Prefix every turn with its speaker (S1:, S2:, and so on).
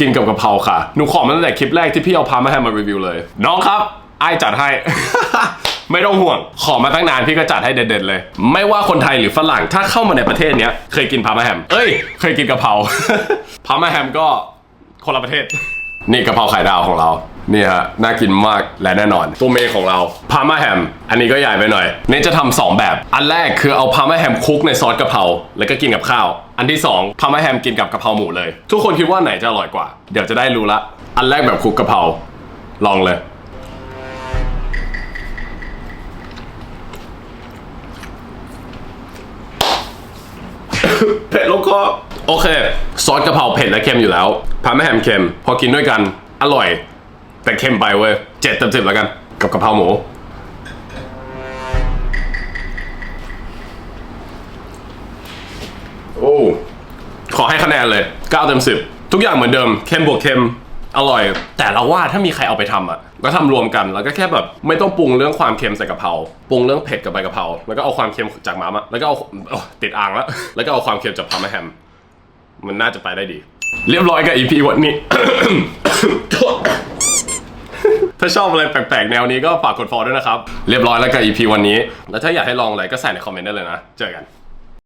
S1: กินกับกะเพราค่ะ หนูขอมาตั้งแต่คลิปแรกที่พี่เอาพามาแฮมมารีวิวเลย น้องครับไอจัดให้ ไม่ต้องห่วง ขอมาตั้งนานพี่ก็จัดให้เด็ดๆเลย ไม่ว่าคนไทยหรือฝรั่งถ้าเข้ามาในประเทศเนี้ยเคยกินพามาแฮม เอ้ย เคยกินกะเพรา พามาแฮมก็คนละประเทศ นี่กะเพราไข่ดาวของเรา นี่ฮะน่ากินมากและแน่นอน ตัวเมนของเราพามาแฮม อันนี้ก็ใหญ่ไปหน่อยเน้นจะทำสองแบบ อันแรกคือเอาพามาแฮมคุกในซอสกะเพราแล้วก็กินกับข้าว อันที่สองพามาแฮมกินกับกะเพราหมูเลย ทุกคนคิดว่าไหนจะอร่อยกว่า เดี๋ยวจะได้รู้ละ อันแรกแบบคุกกะเพราลองเลยเผ็ดลงคอโอเค ซอสกะเพราเผ็ดและเค็มอยู่แล้วพาม่แฮมเค็ม พอกินด้วยกันอร่อย แต่เค็มไปเว้ยเจ็ดเต็มสิบแล้วกัน กับกะเพราหมู โอ้ขอให้คะแนนเลย9เต็ม10 ทุกอย่างเหมือนเดิมเค็มบวกเค็มอร่อย แต่เราว่าถ้ามีใครเอาไปทำอะก็ทำรวมกันแล้วก็แค่แบบไม่ต้องปรุงเรื่องความเค็มใส่กะเพราปรุงเรื่องเผ็ดกับใบกะเพราแล้วก็เอาความเค็มจากมามาแล้วก็เอาอติดอ่างแล้ว แล้วก็เอาความเค็มจากพาร์มาแฮม มันน่าจะไปได้ดี เรียบร้อยกับ EP วันนี้ ถ้าชอบอะไรแปลกๆ แนวนี้ก็ฝากกดฟอลด้วยนะครับ เรียบร้อยแล้วกับ EP วันนี้ แล้วถ้าอยากให้ลองอะไรก็ใส่ในคอมเมนต์ได้เลยนะ เจอกัน